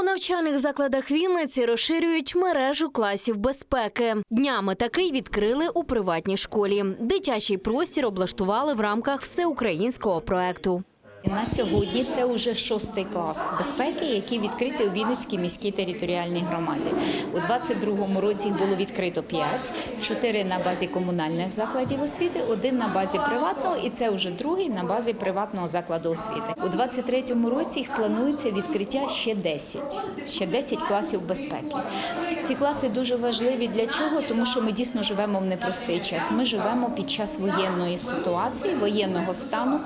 У навчальних закладах Вінниці розширюють мережу класів безпеки. Днями такий відкрили у приватній школі. Дитячий простір облаштували в рамках всеукраїнського проекту. На сьогодні це вже шостий клас безпеки, який відкритий у Вінницькій міській територіальній громаді. У 22-му році їх було відкрито 5, 4 на базі комунальних закладів освіти, один на базі приватного, і це вже другий на базі приватного закладу освіти. У 23-му році їх планується відкриття ще 10, ще 10 класів безпеки. Ці класи дуже важливі для чого? Тому що ми дійсно живемо в непростий час. Ми живемо під час воєнної ситуації, воєнного стану,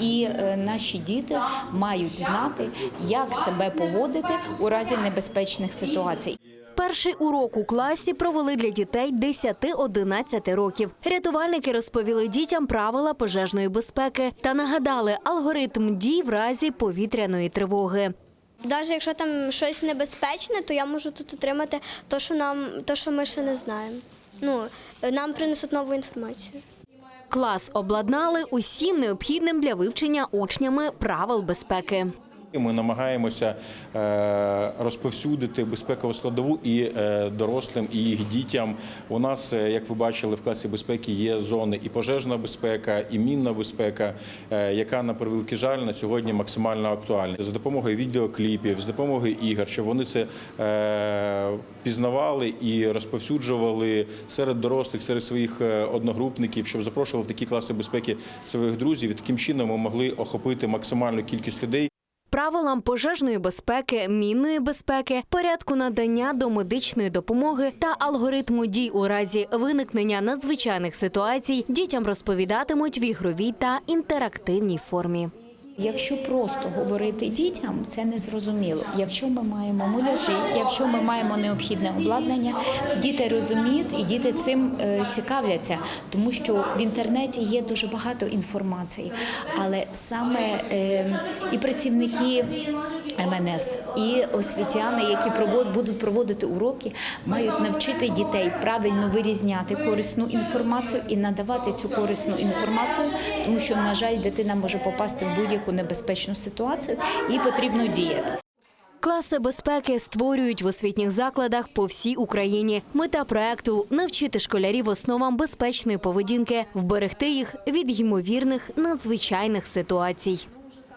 і е, наші діти мають знати, як себе поводити у разі небезпечних ситуацій. Перший урок у класі провели для дітей 10-11 років. Рятувальники розповіли дітям правила пожежної безпеки та нагадали алгоритм дій в разі повітряної тривоги. Навіть якщо там щось небезпечне, то я можу тут отримати те, що нам то, що ми ще не знаємо. Ну нам принесуть нову інформацію. Клас обладнали усім необхідним для вивчення учнями правил безпеки. Ми намагаємося е, розповсюдити безпекову складову і е, дорослим, і їх дітям. У нас, е, як ви бачили, в класі безпеки є зони і пожежна безпека, і мінна безпека, яка на превеликий жаль на сьогодні максимально актуальна. За допомогою відеокліпів, з допомогою ігор, щоб вони це пізнавали і розповсюджували серед дорослих, серед своїх одногрупників, щоб запрошували в такі класи безпеки своїх друзів. І таким чином ми могли охопити максимальну кількість людей. Правилам пожежної безпеки, мінної безпеки, порядку надання домедичної допомоги та алгоритму дій у разі виникнення надзвичайних ситуацій дітям розповідатимуть в ігровій та інтерактивній формі. Якщо просто говорити дітям, це не зрозуміло. Якщо ми маємо муляжі, якщо ми маємо необхідне обладнання, діти розуміють і діти цим е, цікавляться, тому що в інтернеті є дуже багато інформації, але саме е, і працівники МНС, і освітяни, які будуть проводити уроки, мають навчити дітей правильно вирізняти корисну інформацію і надавати цю корисну інформацію, тому що, на жаль, дитина може попасти в будь-яку небезпечну ситуацію, і потрібно діяти. Класи безпеки створюють в освітніх закладах по всій Україні. Мета проекту навчити школярів основам безпечної поведінки, вберегти їх від ймовірних надзвичайних ситуацій.